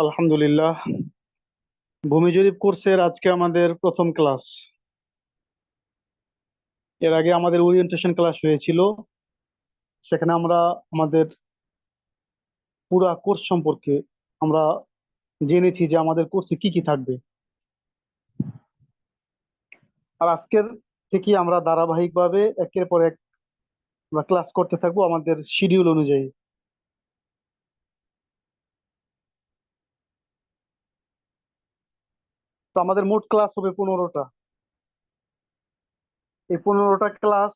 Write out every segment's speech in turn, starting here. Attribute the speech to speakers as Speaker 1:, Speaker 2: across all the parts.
Speaker 1: আলহামদুলিল্লাহ। ভূমি জরিপ কোর্সের আজকে আমাদের প্রথম ক্লাস। এর আগে আমাদের ওরিয়েন্টেশন ক্লাস হয়েছিল। সেখানে আমরা আমাদের পুরা কোর্স সম্পর্কে আমরা জেনেছি যে আমাদের কোর্সে কি কি থাকবে। আর আজকের থেকে আমরা ধারাবাহিকভাবে একের পর এক আমরা ক্লাস করতে থাকব আমাদের শিডিউল অনুযায়ী। তো আমাদের মোট ক্লাস হবে পনেরোটা। এই পনেরোটা ক্লাস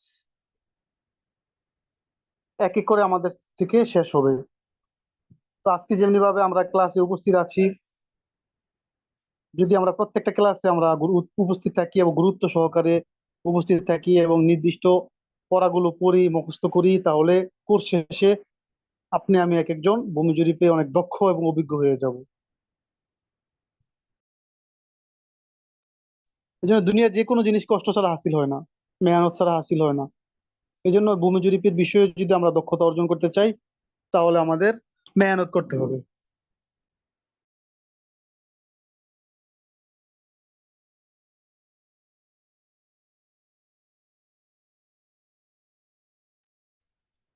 Speaker 1: এক এক করে আমাদের থেকে শেষ হবে। তো আজকে যেমনি ভাবে আমরা ক্লাসে উপস্থিত আছি, যদি আমরা প্রত্যেকটা ক্লাসে আমরা উপস্থিত থাকি এবং গুরুত্ব সহকারে উপস্থিত থাকি এবং নির্দিষ্ট পড়াগুলো পড়ি, মুখস্থ করি, তাহলে কোর্স শেষে আপনি আমি এক একজন ভূমি জরিপে অনেক দক্ষ এবং অভিজ্ঞ হয়ে যাব। এই জন্য দুনিয়ার যে কোনো জিনিস কষ্ট ছাড়া হাসিল হয় না, মেহনত ছাড়া হাসিল হয় না। এই জন্য ভূমি জরিপের বিষয়ে যদি আমরা দক্ষতা অর্জন করতে চাই, তাহলে আমাদের মেহনত করতে হবে।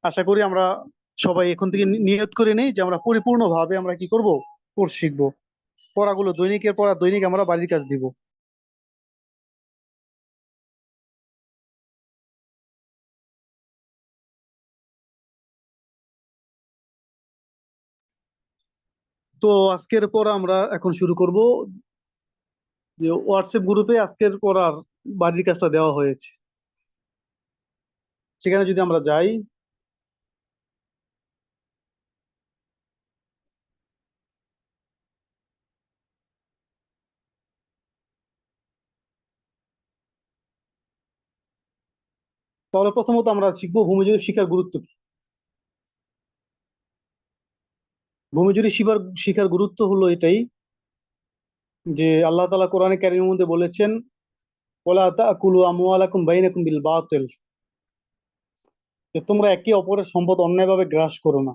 Speaker 1: আশা করি আমরা সবাই এখন থেকে নিয়ত করে নেই যে আমরা পরিপূর্ণভাবে আমরা কি করব? কোর্স শিখব। পড়াগুলো দৈনিকের পড়া দৈনিক আমরা বাড়ির কাজ দিব। তো আজকের পর আমরা এখন শুরু করব যে হোয়াটসঅ্যাপ গ্রুপে আজকের পর আর বাড়ির কাজটা দেওয়া হয়েছে। সেখানে যদি আমরা যাই। তাহলে প্রথমত আমরা শিখব ভূমিজরিপ শিক্ষার গুরুত্ব কি? ভূমিজরিপ শিখার শিখার গুরুত্ব হলো এটাই যে আল্লাহ তাআলা কোরআনে কারিমের মধ্যে বলেছেন বিল যে তোমরা একে অপরের সম্পদ অন্যায়ভাবে গ্রাস করো না।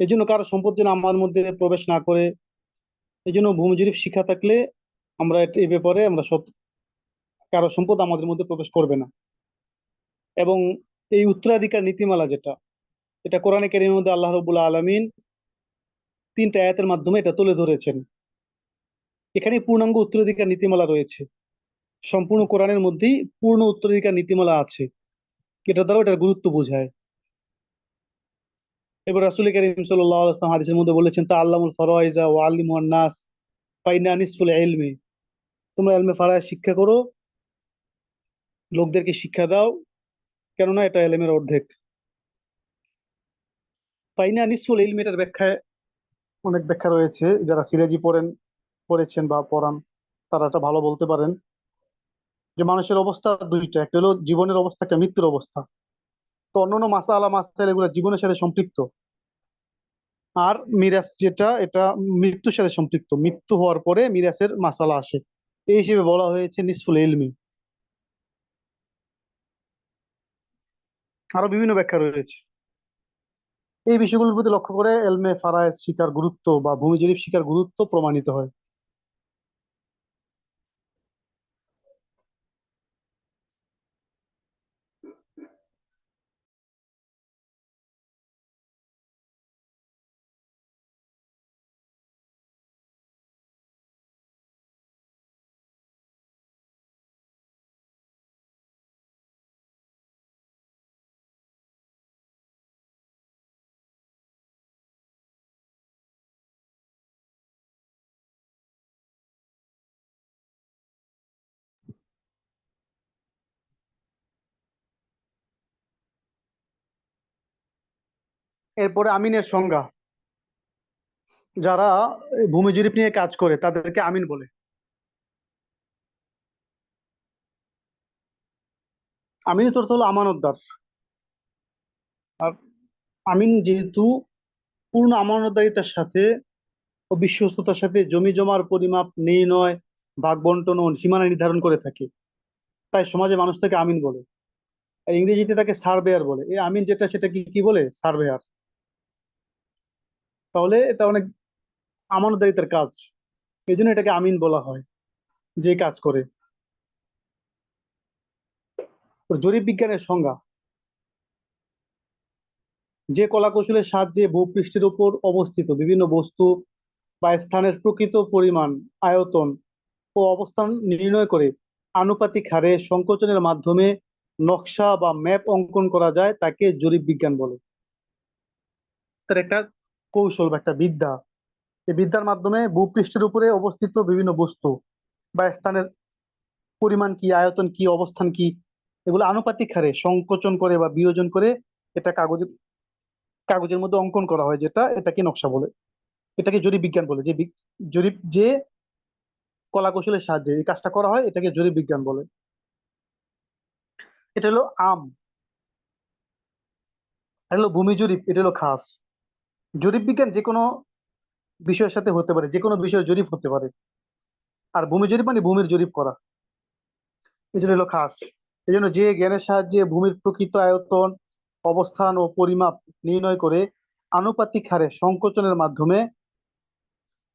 Speaker 1: এই জন্য কারও সম্পদ যেন আমার মধ্যে প্রবেশ না করে এই জন্য ভূমিজরিপ শিক্ষা থাকলে আমরা এই ব্যাপারে আমরা সব কারও সম্পদ আমাদের মধ্যে প্রবেশ করবে না। এবং এই উত্তরাধিকার নীতিমালা যেটা এটা কোরআনে কারিমের মধ্যে আল্লাহ রবুল্লা আলমিন তিনটা আয়াতের মাধ্যমে এটা তুলে ধরেছেন। এখানে পূর্ণাঙ্গ উত্তরাধিকার নীতিমালা রয়েছে। সম্পূর্ণ কোরআনের মধ্যেই পূর্ণ উত্তরাধিকার নীতিমালা আছে। এটা দ্বারা এটার গুরুত্ব বোঝায়। এবার রাসূল করিম ওয়াসাল্লাম হাদিসের মধ্যে বলেছেন তা আল্লামুল ফারাইজা ওয়া আল্লিমুন নাস ফাইনা নিসফুল ইলমি। তোমরা এলমে ফারায় শিক্ষা করো, লোকদেরকে শিক্ষা দাও, কেননা এটা ইলমের অর্ধেক। ফাইনা নিসফুল ইলমি এটার ব্যাখ্যায় অনেক ব্যাখ্যা রয়েছে। যারা সিরাজি পড়েন, পড়েছেন বা পড়ান, তারা এটা ভালো বলতে পারেন। যে মানুষের অবস্থা দুইটা, একটা হলো জীবনের অবস্থা, একটা মৃত্যুর অবস্থা। তো অন্যান্য মাসালা মাসাইল এগুলো জীবনের সাথে সম্পৃক্ত। আর মিরাজ যেটা, এটা মৃত্যুর সাথে সম্পৃক্ত। মৃত্যু হওয়ার পরে মিরাসের মাসালা আসে। এই হিসেবে বলা হয়েছে নিসফুল ইলমি আরও বিভিন্ন ব্যাখ্যা রয়েছে। এই বিষয়গুলোর প্রতি লক্ষ্য করে এলমে ফারায়েজ শিকার গুরুত্ব বা ভূমি জরিপ শিকার গুরুত্ব প্রমাণিত হয়। এরপরে আমিনের সংজ্ঞা। যারা ভূমি জরিপ নিয়ে কাজ করে, তাদেরকে আমিন বলে। আমিনের অর্থ হলো আমানতদার। আর আমিন যেহেতু পূর্ণ আমানতদারিতার সাথে ও বিশ্বস্ততার সাথে জমি জমার পরিমাপ নির্ণয় ভাগ বন্টন ও সীমানা নির্ধারণ করে থাকে, তাই সমাজে মানুষ তাকে আমিন বলে। ইংরেজিতে তাকে সার্ভেয়ার বলে। এই আমিন যেটা, সেটা কি কি বলে? সার্ভেয়ার। তাহলে এটা অনেক আমানতদারিতার কাজ। এই জন্য এটাকে আমিন বলা হয়, যে কাজ করে। জরিপ বিজ্ঞানের সংজ্ঞা। যে কলাকৌশলের সাহায্যে ভূপৃষ্ঠের উপর অবস্থিত বিভিন্ন বস্তু বা স্থানের প্রকৃত পরিমাণ, আয়তন ও অবস্থান নির্ণয় করে আনুপাতিক হারে সংকোচনের মাধ্যমে নকশা বা ম্যাপ অঙ্কন করা যায়, তাকে জরিপ বিজ্ঞান বলে। তার একটা কৌশল বা একটা বিদ্যা। এই বিদ্যার মাধ্যমে ভূপৃষ্ঠের উপরে অবস্থিত বিভিন্ন বস্তু বা স্থানের পরিমাণ কি, আয়তন কি, অবস্থান কি, এগুলো আনুপাতিক হারে সংকোচন করে বা বিয়োজন করে এটা কাগজে, কাগজের মধ্যে অঙ্কন করা হয় যেটা এটাকে নকশা বলে। এটাকে জরিপ বিজ্ঞান বলে। যে জরিপ যে কলা কৌশলের সাহায্যে এই কাজটা করা হয় এটাকে জরিপ বিজ্ঞান বলে। এটা হলো আম। এটা হলো ভূমি জরিপ, এটা হলো খাস। জরিপ বিজ্ঞান যে কোনো বিষয়ের সাথে হতে পারে যে কোনো বিষয়ের জরিপ হতে পারে। আর ভূমি জরিপ মানে ভূমির জরিপ করা। এই জন্য হলো খাস। এই জন্য যে জ্ঞানের সাহায্যে ভূমির প্রকৃত আয়তন, অবস্থান ও পরিমাপ নির্ণয় করে আনুপাতিক হারে সংকোচনের মাধ্যমে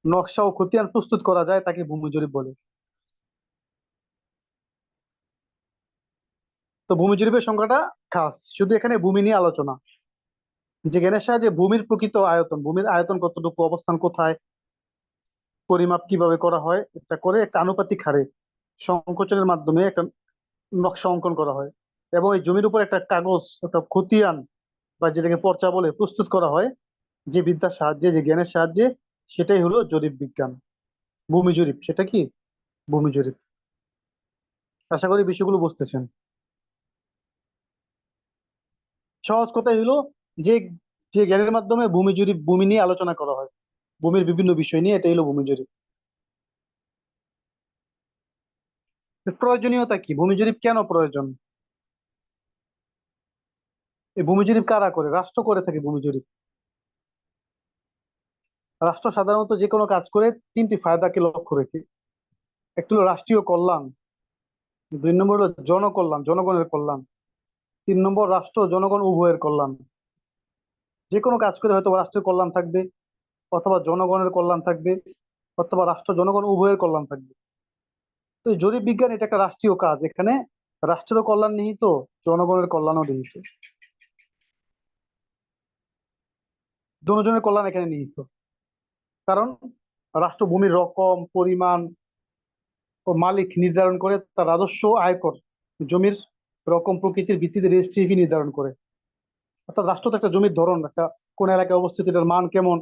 Speaker 1: নকশা ও খতিয়ান প্রস্তুত করা যায় তাকে ভূমি জরিপ বলে। তো ভূমি জরিপের সংখ্যাটা খাস। শুধু এখানে ভূমি নিয়ে আলোচনা। যে জ্ঞানের সাহায্যে ভূমির প্রকৃত আয়তন, ভূমির আয়তন কতটুকু, অবস্থান কোথায়, পরিমাপ কীভাবে করা হয়, এটা করে একটা আনুপাতিক হারে সংকোচনের মাধ্যমে একটা নকশা অঙ্কন করা হয়। এবং এই জমির উপর একটা কাগজ, একটা খতিয়ান বা যেটাকে পর্চা বলে প্রস্তুত করা হয়, যে বিদ্যার সাহায্যে, যে জ্ঞানের সাহায্যে, সেটাই হলো জরিপ বিজ্ঞান। ভূমি জরিপ, সেটা কি? ভূমি জরিপ। আশা করি বিষয়গুলো বুঝতেছেন। সহজ কথাই হলো যে যে জ্ঞানের মাধ্যমে ভূমি জরিপ ভূমি নিয়ে আলোচনা করা হয়। ভূমির বিভিন্ন বিষয় নিয়ে এটাই হলো ভূমি জরিপ প্রয়োজনীয়তা কি? ভূমি জরিপ কেন প্রয়োজন? এই ভূমি জরিপ কারা করে? রাষ্ট্র করে থাকে ভূমি জরিপ রাষ্ট্র সাধারণত যে কোনো কাজ করে তিনটি ফায়দাকে লক্ষ্য রেখে। একটি হলো রাষ্ট্রীয় কল্যাণ, দুই নম্বর হলো জনকল্যাণ, জনগণের কল্যাণ। তিন নম্বর রাষ্ট্র, জনগণ, উভয়ের কল্যাণ। যে কোনো কাজ করে হয়তো রাষ্ট্রের কল্যাণ থাকবে, অথবা জনগণের কল্যাণ থাকবে, অথবা রাষ্ট্র জনগণ উভয়ের কল্যাণ থাকবে। তো জরিপ বিজ্ঞান এটা একটা রাষ্ট্রীয় কাজ, এখানে রাষ্ট্রেরও কল্যাণ নিহিত, জনগণের কল্যাণও নিহিত। দুজনের কল্যাণ এখানে নিহিত। কারণ রাষ্ট্র ভূমির রকম, পরিমাণ ও মালিক নির্ধারণ করে তার রাজস্ব, আয়কর, জমির রকম প্রকৃতির ভিত্তিতে রেজিস্ট্রি ফি নির্ধারণ করে। অর্থাৎ রাষ্ট্র তো একটা জমির ধরন, একটা কোন এলাকায় অবস্থিত, এটার মান কেমন,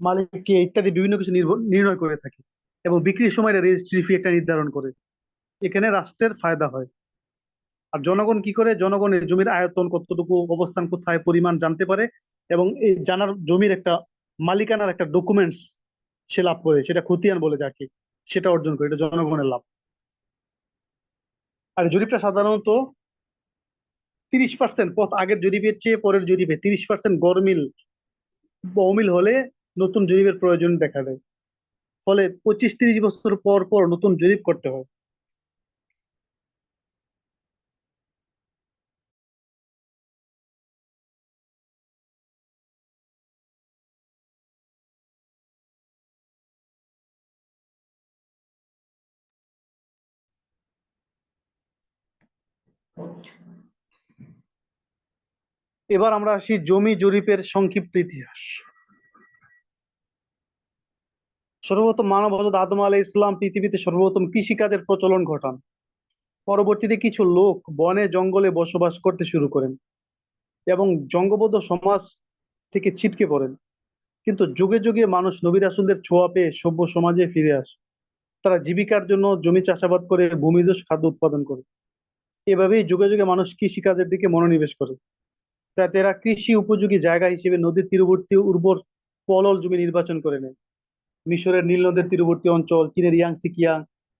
Speaker 1: মালিক কে ইত্যাদি বিভিন্ন কিছু নির্ণয় করে থাকে এবং বিক্রির সময় রেজিস্ট্রি ফি একটা নির্ধারণ করে। এখানে রাষ্ট্রের ফায়দা হয়। আর জনগণ কি করে? জনগণের জমির আয়তন কতটুকু, অবস্থান কোথায়, পরিমাণ জানতে পারে এবং এই জানার জমির একটা মালিকানার একটা ডকুমেন্টস সে লাভ করে। সেটা খতিয়ান বলে যাকে, সেটা অর্জন করে। এটা জনগণের লাভ। আর জরিপটা সাধারণত তিরিশ পার্সেন্ট পথ আগের জরিপের চেয়ে পরের জরিপে। তিরিশ পার্সেন্ট গরমিল বা অমিল হলে নতুন জরিপের প্রয়োজন দেখা দেয়। ফলে পঁচিশ তিরিশ বছর পর পর নতুন জরিপ করতে হয়। এবার আমরা আসি জমি জরিপের সংক্ষিপ্ত ইতিহাস। সর্বপ্রথম মানব হজরত আদম আলাই ইসলাম পৃথিবীতে সর্বপ্রথম কৃষিকাজের প্রচলন ঘটান। পরবর্তীতে কিছু লোক বনে জঙ্গলে বসবাস করতে শুরু করেন এবং জঙ্গবদ্ধ সমাজ থেকে ছিটকে পড়েন। কিন্তু যুগে যুগে মানুষ নবী রাসূলদের ছোঁয়া পেয়ে সভ্য সমাজে ফিরে আসে। তারা জীবিকার জন্য জমি চাষাবাদ করে ভূমিজ খাদ্য উৎপাদন করে। এভাবেই যুগে যুগে মানুষ কৃষিকাজের দিকে মনোনিবেশ করে। তাই এরা কৃষি উপযোগী জায়গা হিসেবে নদীর তীরবর্তী উর্বর পলল জমি নির্বাচন করে নেয়। মিশরের নীল নদের তীরবর্তী অঞ্চল, চীনের ইয়াংসি কিয়াং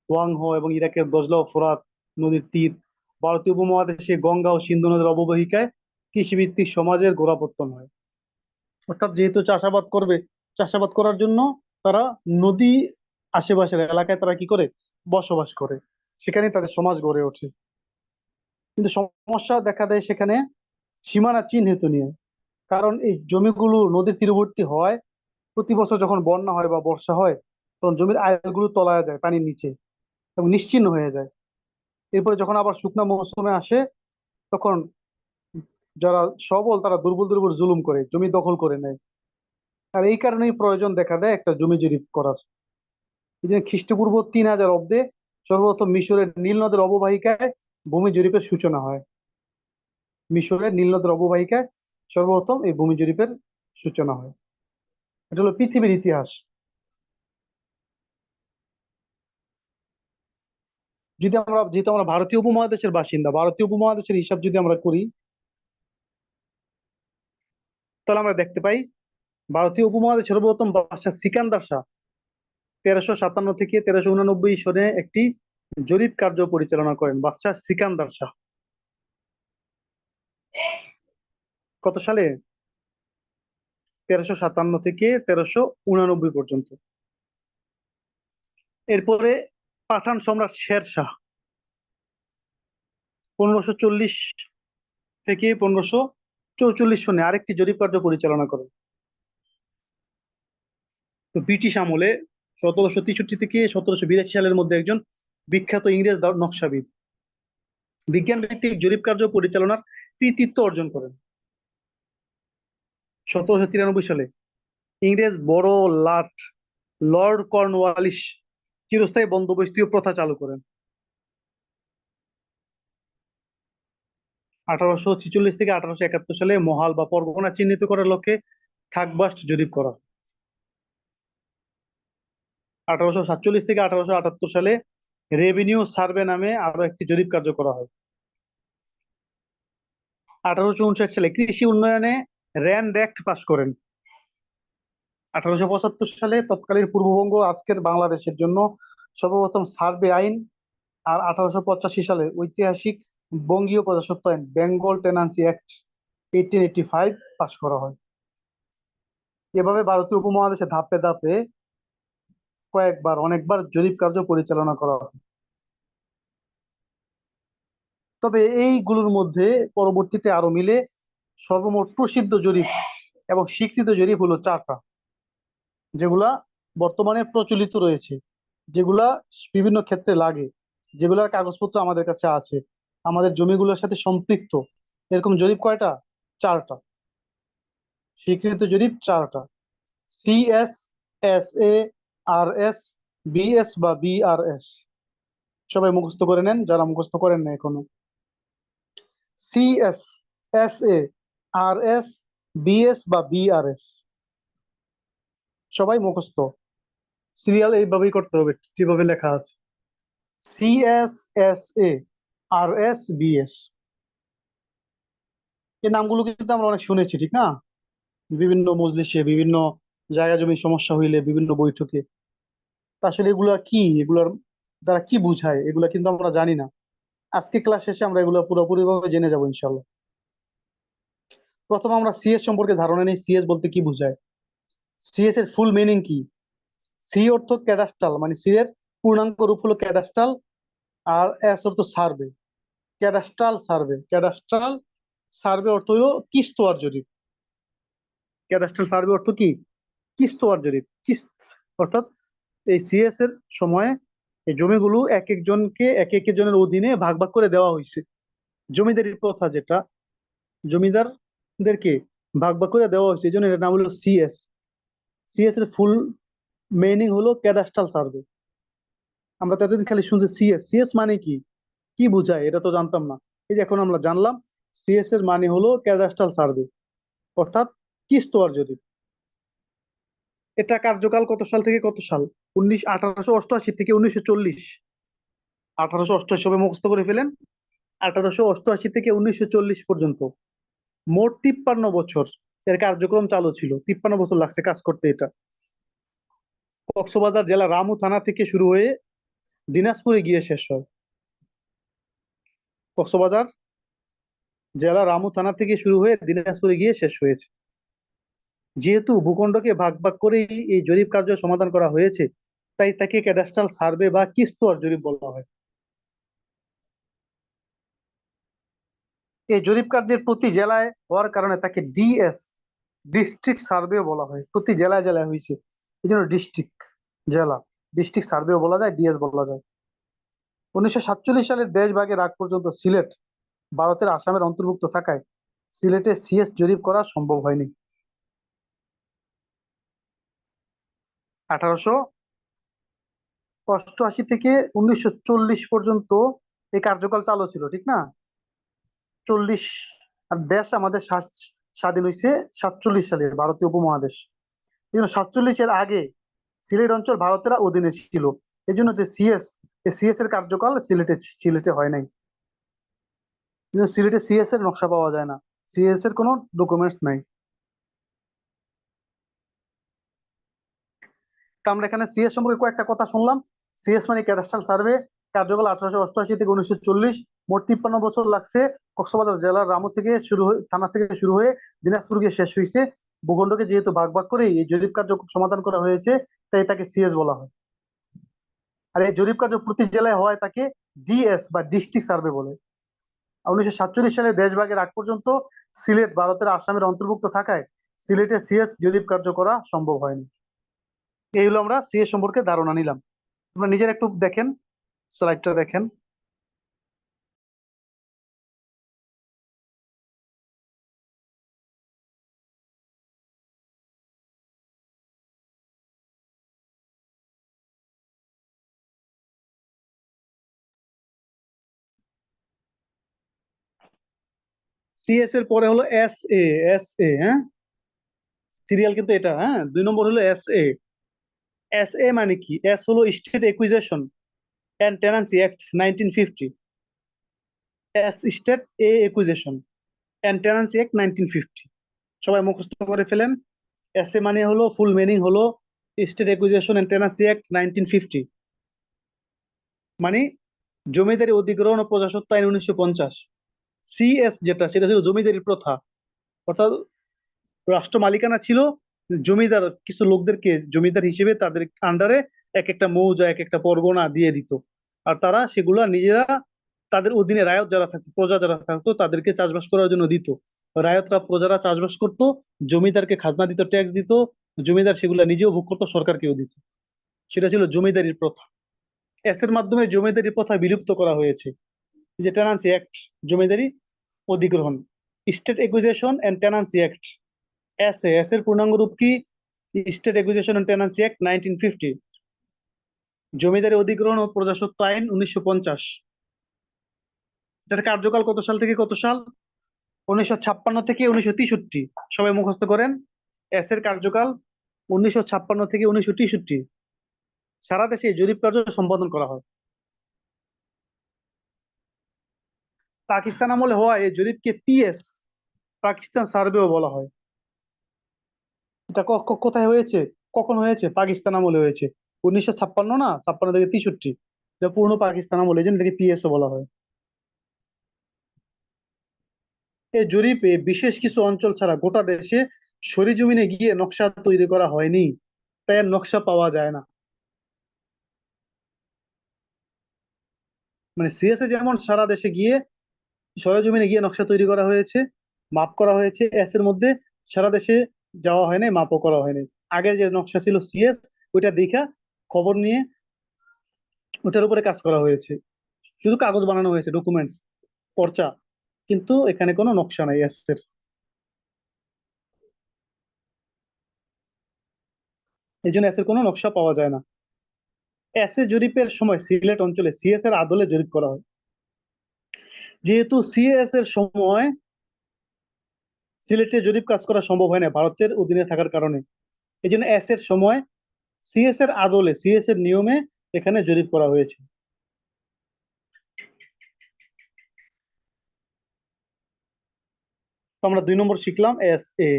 Speaker 1: ওয়াংহো এবং ইরাকের দজলা ও ফোরাত নদীর তীর, ভারতীয় উপমহাদেশে গঙ্গা ও সিন্ধু নদের অববাহিকায় কৃষিভিত্তিক সমাজের গোড়াপত্তন হয়। অর্থাৎ যেহেতু চাষাবাদ করবে, চাষাবাদ করার জন্য তারা নদী আশেপাশের এলাকায় তারা কি করে? বসবাস করে। সেখানে তাদের সমাজ গড়ে ওঠে। কিন্তু সমস্যা দেখা দেয় সেখানে সীমানা চিহ্নিত নিয়ে। কারণ এই জমিগুলো নদীর তীরবর্তী হয়, প্রতি বছর যখন বন্যা হয় বা বর্ষা হয়, তখন জমির আইলগুলো তলায় যায়, পানির নিচে, এবং নিশ্চিহ্ন হয়ে যায়। এরপরে যখন আবার শুকনা মৌসুমে আসে, তখন যারা সবল, তারা দুর্বল দুর্বল জুলুম করে, জমি দখল করে নেয়। আর এই কারণেই প্রয়োজন দেখা দেয় একটা জমি জরিপ করার। এই খ্রিস্টপূর্ব তিন হাজার অব্দে সর্বপ্রথম মিশরের নীল নদের অববাহিকায় ভূমি জরিপের সূচনা হয়। মিশরের নীল নদের অববাহিকায় সর্বপ্রথম এই ভূমি জরিপের সূচনা হয়। এটা হলো পৃথিবীর ইতিহাস। যদি আমরা, যেহেতু আমরা ভারতীয় উপমহাদেশের বাসিন্দা, ভারতীয় উপমহাদেশের হিসাব যদি আমরা করি, তাহলে আমরা দেখতে পাই ভারতীয় উপমহাদেশ সর্বপ্রথম বাদশাহ সিকান্দার শাহ তেরোশো সাতান্ন থেকে তেরোশো উনানব্বই সনে একটি জরিপ কার্য পরিচালনা করেন, বাদশাহ সিকান্দার শাহ। কত সালে? তেরোশো সাতান্ন থেকে তেরোশো উনানব্বই পর্যন্ত। এরপরে পাঠান সম্রাট শের শাহ পনেরোশো চল্লিশ থেকে পনেরোশো চৌচল্লিশ সনে আরেকটি জরিপ কার্য পরিচালনা করেন। তো ব্রিটিশ আমলে সতেরোশো তেষট্টি থেকে সতেরোশো বিরাশি সালের মধ্যে একজন বিখ্যাত ইংরেজ নকশাবিদ। বিজ্ঞান ভিত্তিক জরিপ কার্য পরিচালনার কৃতিত্ব অর্জন করেন। সতেরোশো তিরানব্বই সালে ইংরেজ বড় লাট লর্ড কর্নওয়ালিস চিরস্থায়ী বন্দোবস্তীয় প্রথা চালু করেন। আঠারোশো ছিচল্লিশ থেকে আঠারোশো একাত্তর সালে মহাল বা পরগনা চিহ্নিত করার লক্ষ্যে থাকবাস্ট জরিপ করা। আঠারোশো সাতচল্লিশ থেকে আঠারোশো আটাত্তর সালে রেভিনিউ সার্ভে নামে আরও একটি জরিপ কার্য করা হয়। আঠারোশো উনষাট সালে কৃষি উন্নয়নে র্যান্ড অ্যাক্ট পাশ করেন। আঠারোশো পঁচাত্তর সালে তৎকালীন পূর্ববঙ্গ আজকের বাংলাদেশের জন্য সর্বপ্রথম সার্ভে আইন আর আঠারোশো পঁচাশি সালে ঐতিহাসিক বঙ্গীয় প্রজাস্বত্ব আইন, Bengal tenancy act eighteen eighty five পাশ করা হয়। এভাবে ভারতীয় উপমহাদেশে ধাপে ধাপে কয়েকবার, অনেকবার জরিপ কার্য পরিচালনা করা হয়। তবে এইগুলোর মধ্যে পরবর্তীতে আরও মিলে সর্বমোট প্রসিদ্ধ জরিপ এবং স্বীকৃত জরিপ হলো চারটা, যেগুলা বর্তমানে প্রচলিত রয়েছে, যেগুলা বিভিন্ন ক্ষেত্রে লাগে, যেগুলার কাগজপত্র আমাদের কাছে আছে, আমাদের জমিগুলোর সাথে সম্পৃক্ত, এরকম জরিপ কয়টা? চারটা। স্বীকৃত জরিপ চারটা। CS S A R S BS বা বিআরএস সবাই মুখস্থ করে নেন, যারা মুখস্থ করেন না এখনও। CS S A R S BS বা বিআরএস সবাই মুখস্থ। সিরিয়াল এইভাবেই করতে হবে, যেভাবে লেখা আছে। CS S A R S BS এই নামগুলো কিন্তু আমরা অনেক শুনেছি, ঠিক না? বিভিন্ন মজলিসে, বিভিন্ন জায়গা জমি সমস্যা হইলে, বিভিন্ন বৈঠকে। আসলে এগুলা কি? এগুলার দ্বারা কি বুঝায়? এগুলা কিন্তু আমরা জানি না। আজকে ক্লাস শেষে আমরা এগুলো পুরোপুরি ভাবে জেনে যাব ইনশাল্লাহ প্রথম আমরা সিএস সম্পর্কে ধারণা নেই সিএস বলতে কি বোঝায়? সিএস এর ফুল মিনিং কি? সি অর্থ ক্যাডাস্টাল মানে সি এর পূর্ণাঙ্গ রূপ হলো ক্যাডাস্টাল আর এস অর্থ survey cadastral survey cadastral survey অর্থ হলো কিস্তোয়ার জরিপ ক্যাডাস্ট্রাল সার্ভে অর্থ কি? কিস্তোয়ার জরিপ কিস্ত অর্থাৎ এই সিএস এর সময়ে এই জমিগুলো এক একজনকে এক এক জনের অধীনে ভাগ ভাগ করে দেওয়া হয়েছে। জমিদারি প্রথা যেটা, জমিদারদেরকে ভাগ ভাগ করে দেওয়া হয়েছে, এই জন্য এর নাম হলো সিএস সিএস এর ফুল মিনিং হলো ক্যাডাস্ট্রাল সার্ভে আমরা তো এতদিন খালি শুনছি সিএস সিএস মানে কি? কি বোঝায়? এটা তো জানতাম না। এই যে এখন আমরা জানলাম সিএস এর মানে হলো ক্যাডাস্ট্রাল সার্ভে অর্থাৎ কিস্তোয়ার জরিপ এটা কার্যকাল কত সাল থেকে কত সাল? উনিশ, আঠারোশো অষ্টআশি থেকে উনিশশো চল্লিশ। আঠারোশো অষ্টআশি সবাই মুখস্থ করে ফেলেন। আঠারোশো অষ্টআশি থেকে উনিশশো চল্লিশ পর্যন্ত। মোট তিপ্পান্ন বছর এর কার্যক্রম চালু ছিল। তিপ্পান্ন বছর লাগছে কাজ করতে এটা। কক্সবাজার জেলা রামু থানা থেকে শুরু হয়ে দিনাজপুরে গিয়ে শেষ হয়। কক্সবাজার জেলা রামু থানা থেকে শুরু হয়ে দিনাজপুরে গিয়ে শেষ হয়েছে। যেহেতু ভূখণ্ডকে ভাগ ভাগ করেই এই জরিপ কার্য সমাধান করা হয়েছে তাই তাকে ক্যাডাস্ট্রাল সার্ভে বা কিস্তোয়ার জরিপ বলা হয়। এই জরিপ কার্যের প্রতি জেলায় হওয়ার কারণে তাকে ডিএস ডিস্ট্রিক্ট সার্ভেও বলা হয়। প্রতি জেলায় জেলায় হয়েছে। এই জন্য ডিস্ট্রিক্ট জেলা। ডিস্ট্রিক্ট সার্ভেও বলা যায়, ডিএস বলা যায়। উনিশশো সাতচল্লিশ সালের দেশভাগের আগ পর্যন্ত সিলেট ভারতের আসামের অন্তর্ভুক্ত থাকায় সিলেটে সিএস জরিপ করা সম্ভব হয়নি। আঠারোশো অষ্টআশি থেকে উনিশশো চল্লিশ পর্যন্ত এই কার্যকাল চালু ছিল, ঠিক না? চল্লিশ, আর দেশ আমাদের স্বা- স্বাধীন হয়েছে সাতচল্লিশ সালে, ভারতীয় উপমহাদেশ। এই জন্য সাতচল্লিশের আগে সিলেট অঞ্চল ভারতের অধীনে ছিল। এই জন্য যে সিএস, এই সিএস এর কার্যকাল সিলেটে সিলেটে হয় নাই। সিলেটে সিএস এর নকশা পাওয়া যায় না। সিএস এর কোনো ডকুমেন্টস নাই। আমরা এখানে সিএস সম্পর্কে কয়েকটা কথা শুনলাম। সিএস মানে ক্যাডাস্ট্রাল সার্ভে কার্যকাল আঠারোশো অষ্টআশি থেকে উনিশশো চল্লিশ, মোট তিপ্পান্ন বছর লাগছে কক্সবাজার জেলার রামু থেকে শুরু হয়ে, থানা থেকে শুরু হয়ে দিনাজপুর গিয়ে শেষ হয়েছে ভূখণ্ডকে যেহেতু ভাগ ভাগ করে এই জরিপ কার্য সমাধান করা হয়েছে, তাই তাকে সিএস বলা হয়। আর এই জরিপ কার্য প্রতি জেলায় হওয়ায় তাকে ডিএস বা ডিস্ট্রিক্ট সার্ভে বলে। উনিশশো সাতচল্লিশ সালে দেশভাগের আগ পর্যন্ত সিলেট ভারতের আসামের অন্তর্ভুক্ত থাকায় সিলেটে সিএস জরিপ কার্য করা সম্ভব হয়নি। এই হলো আমরা সিএস সম্পর্কে ধারণা নিলাম। আপনারা নিজের একটু দেখেন স্লাইডটা দেখেন। সিএস এর পরে হলো এস এ এস এ হ্যাঁ? সিরিয়াল কিন্তু এটা হ্যাঁ? দুই নম্বর হলো এস এ এস এ মানে কি? এস হলো state acquisition and tenancy act nineteen fifty S state A acquisition and tenancy act nineteen fifty সবাই মুখস্থ করে ফেলেন। এস এ মানে হলো ফুল মিনিং হলো state acquisition and tenancy act nineteen fifty মানে জমিদারি অধিগ্রহণ ও প্রজাস্বত্ব আইন উনিশশো পঞ্চাশ। সিএস যেটা, সেটা ছিল জমিদারি প্রথা। অর্থাৎ রাষ্ট্র মালিকানা ছিল জমিদার, কিছু লোকদেরকে জমিদার হিসেবে তাদের আন্ডারে এক একটা মৌজা এক একটা পরগনা দিয়ে দিত। আর তারা সেগুলো নিজেরা তাদের অধীনে রায়ত যারা থাকতো, প্রজা যারা থাকতো, তাদেরকে চাষবাস করার জন্য দিত। রায়তরা, প্রজারা চাষবাস করতো, জমিদারকে খাজনা দিত ট্যাক্স দিত, জমিদার সেগুলা নিজেও ভোগ করতো, সরকারকেও দিত। সেটা ছিল জমিদারির প্রথা। এস এর মাধ্যমে জমিদারি প্রথা বিলুপ্ত করা হয়েছে। যে টেনান্সি অ্যাক্ট জমিদারি অধিগ্রহণ state acquisition and tenancy act S A S এর পূর্ণাঙ্গ রূপ কি? State acquisition and tenancy act nineteen fifty জমিদারি অধিগ্রহণ ও প্রজাস্বত্ব আইন উনিশশো পঞ্চাশ। যেটা কার্যকাল কত সাল থেকে কত সাল? উনিশশো ছাপ্পান্ন থেকে উনিশশো তেষট্টি। সবাই মুখস্থ করেন। এস এর কার্যকাল উনিশশো ছাপ্পান্ন থেকে উনিশশো তেষট্টি। সারা দেশে জরিপ কার্য সম্পাদন করা হয়। পাকিস্তান আমলে হওয়া এই জরিপকে পিএস পাকিস্তান সার্ভেও বলা হয়। এটা কোথায় হয়েছে? কখন হয়েছে? পাকিস্তান আমলে হয়েছে। উনিশশো ছাপ্পান্ন না? ছাপ্পান্ন থেকে তেষট্টি। এটা পূর্ণ পাকিস্তান আমলে জন্য এটাকে পিএসও বলা হয়। এই জরিপে বিশেষ কিছু অঞ্চল ছাড়া গোটা দেশে সরিজমিনে গিয়ে নকশা তৈরি করা হয়নি। তাই আর নকশা পাওয়া যায় না। মানে সিএসএ যেমন সারা দেশে গিয়ে সরেজমিনে গিয়ে নকশা তৈরি করা হয়েছে, মাপ করা হয়েছে এস এর মধ্যে সারা দেশে যাওয়া হয় নাই মাপও করা হয়নি। আগে যে নকশা ছিল সিএস ওইটা দেখা খবর নিয়ে ওটার উপরে কাজ করা হয়েছে। শুধু কাগজ বানানো হয়েছে ডকুমেন্টস পর্চা, কিন্তু এখানে কোনো নকশা নাই এস এর। এই জন্য এস এর কোনো নকশা পাওয়া যায় না। এস এ জরিপের সময় সিলেট অঞ্চলে সিএস এর আদলে জরিপ করা হয়। যেহেতু সিএস এর সময় সিলেটে জরিপ কাজ করা সম্ভব হয় না, ভারতের অধীনে থাকার কারণে। এই জন্য এস এর সময় সিএস এর আদলে সিএস এর নিয়মে এখানে জরিপ করা হয়েছে। আমরা দুই নম্বর শিখলাম এস এ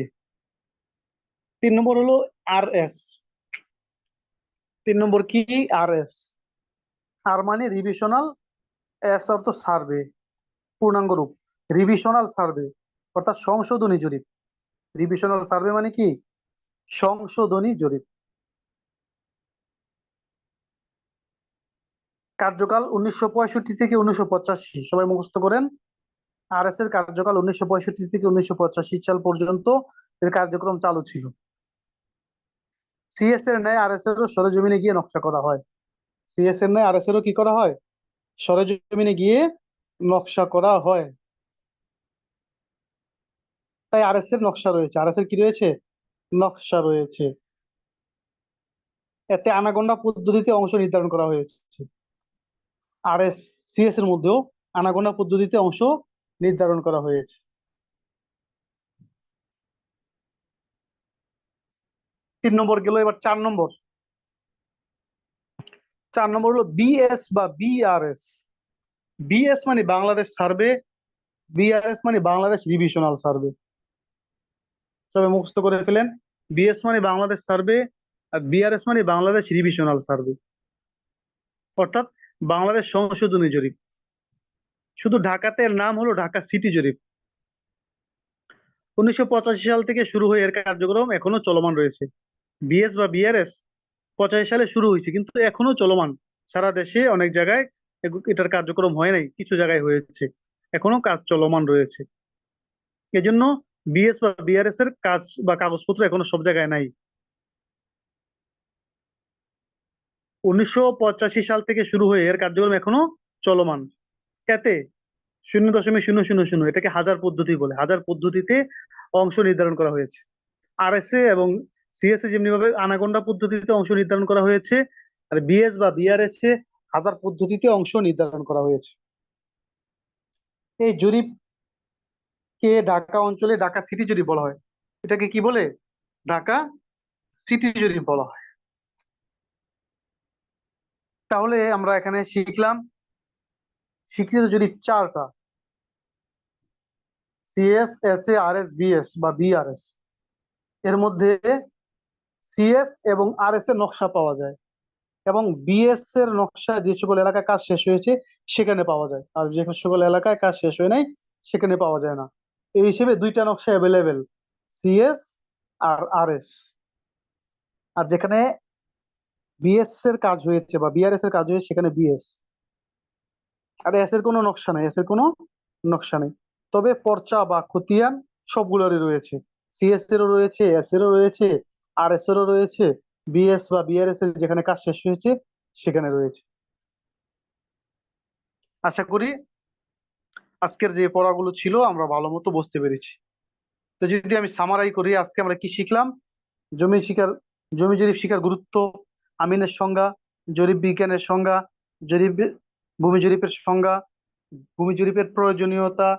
Speaker 1: তিন নম্বর হলো আর এস তিন নম্বর কি? আর এস আর মানে রিভিশনাল এস অর্থ সার্ভে পূর্ণাঙ্গ রূপ। রিভিশনাল সার্ভে অর্থাৎ সংশোধনী জরিপ। রিভিশনাল সার্ভে মানে কি? সংশোধনী জরিপ। কার্যকাল উনিশশো পঁয়ষট্টি থেকে উনিশশো পঁচাশি। সবাই মুখস্থ করেন। আর এস এর কার্যকাল উনিশশো পঁয়ষট্টি থেকে উনিশশো পঁচাশি সাল পর্যন্ত এর কার্যক্রম চালু ছিল। সিএস এর ন্যায় আরএস এরও সরেজমিনে গিয়ে নকশা করা হয়। সিএস এর ন্যায় আরএস এরও কি করা হয়? সরেজমিনে গিয়ে নকশা করা হয়। তাই আরএস এর নকশা রয়েছে। আরএস এর কি রয়েছে? নকশা রয়েছে। এতে আনাগোন্ডা পদ্ধতিতে অংশ নির্ধারণ করা হয়েছে। আর এস সিএস এর মধ্যেও আনাগোন্ডা পদ্ধতিতে অংশ নির্ধারণ করা হয়েছে। তিন নম্বর গেল এবার চার নম্বর। চার নম্বর হলো বিএস বা বিআরএস বিএস মানে বাংলাদেশ সার্ভে বিআরএস মানে বাংলাদেশ রিভিশনাল সার্ভে। সবাই মুখস্থ করে ফেলেন। বিএস মানে বাংলাদেশ সার্ভে, আর বিআরএস মানে বাংলাদেশ রিভিশনাল সার্ভে। অর্থাৎ বাংলাদেশ সংশোধনী জরিপ। শুধু ঢাকাতে এর নাম হলো ঢাকা সিটি জরিপ। উনিশশো পঁচাশি সাল থেকে শুরু হয়ে এর কার্যক্রম এখনও চলমান রয়েছে। বিএস বা বিআরএস পঁচাশি সালে শুরু হয়েছে, কিন্তু এখনও চলমান। সারা দেশে অনেক জায়গায় এটার কার্যক্রম হয় নাই, কিছু জায়গায় হয়েছে। এখনও কাজ চলমান রয়েছে। এজন্য বিএস বা বিআরএস এর কাজ বা কাগজপত্র এখনও সব জায়গায় নাই। উনিশশো পঁচাশি সাল থেকে শুরু হয়ে এর কার্যক্রম এখনও চলমান। এতে শূন্য দশমিক শূন্য শূন্য শূন্য, এটাকে হাজার পদ্ধতি বলে। হাজার পদ্ধতিতে অংশ নির্ধারণ করা হয়েছে। আর আরএসএ এবং সিএসএ যেমনি ভাবে আনাগোন্ডা পদ্ধতিতে অংশ নির্ধারণ করা হয়েছে, আর বিএস বা বিআরএস এ হাজার পদ্ধতিতে অংশ নির্ধারণ করা হয়েছে। এই জরিপ কে ঢাকা অঞ্চলে ঢাকা সিটি জরিপ বলা হয়, এটাকে কি বলে? ঢাকা সিটি জরিপ বলা হয়। তাহলে আমরা এখানে শিখলাম স্বীকৃত জরিপ চারটা CS S A R S BS বা বিআরএস এর মধ্যে সিএস এবং আর এস এর নকশা পাওয়া যায় এবং বিএস এর নকশা যে সকল এলাকায় কাজ শেষ হয়েছে, সেখানে পাওয়া যায়। আর যে সকল এলাকায় কাজ শেষ হয় নাই, সেখানে পাওয়া যায় না। এই হিসেবে দুইটা নকশা অ্যাভেলেবেল সিএস আর আর এস আর যেখানে বিএস এর কাজ হয়েছে বা বিআরএস এর কাজ হয়েছে, সেখানে বিএস আর এস এর কোনো নকশা নেই এস এর কোনো নকশা নেই। তবে পর্চা বা খতিয়ান সবগুলোরই রয়েছে। সিএস এরও রয়েছে এস এরও রয়েছে আর এস এরও রয়েছে বিএস বা বিআরএস এর যেখানে কাজ শেষ হয়েছে, সেখানে রয়েছে। আশা করি আজকের যে পড়াগুলো ছিল, আমরা ভালো মতো বুঝতে পেরেছি। তো যদি আমি সামারাই করি, আজকে আমরা কি শিখলাম? জমি শিকার, জমি জরিপ শিকার গুরুত্ব, আমিনের সংজ্ঞা, জরিপ বিজ্ঞানের সংজ্ঞা, জরিপ ভূমি জরিপের সংজ্ঞা, ভূমি জরিপের প্রয়োজনীয়তা,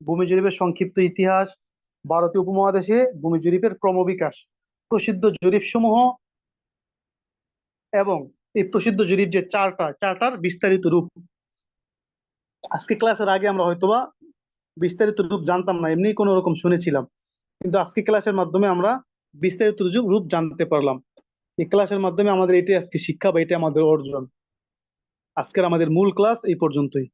Speaker 1: ভূমি জরিপের সংক্ষিপ্ত ইতিহাস, ভারতীয় উপমহাদেশে ভূমি জরিপের ক্রমবিকাশ, প্রসিদ্ধ জরিপ সমূহ এবং এই প্রসিদ্ধ জরিপ যে চারটা, চারটার বিস্তারিত রূপ। আজকে ক্লাসের আগে আমরা হয়তোবা বিস্তারিত রূপ জানতাম না, এমনি কোনো রকম শুনেছিলাম। কিন্তু আজকে ক্লাসের মাধ্যমে আমরা বিস্তারিত রূপ জানতে পারলাম। এই ক্লাসের মাধ্যমে আমাদের এটাই আজকে শিক্ষা বা এটা আমাদের অর্জন। আজকের আমাদের মূল ক্লাস এই পর্যন্তই।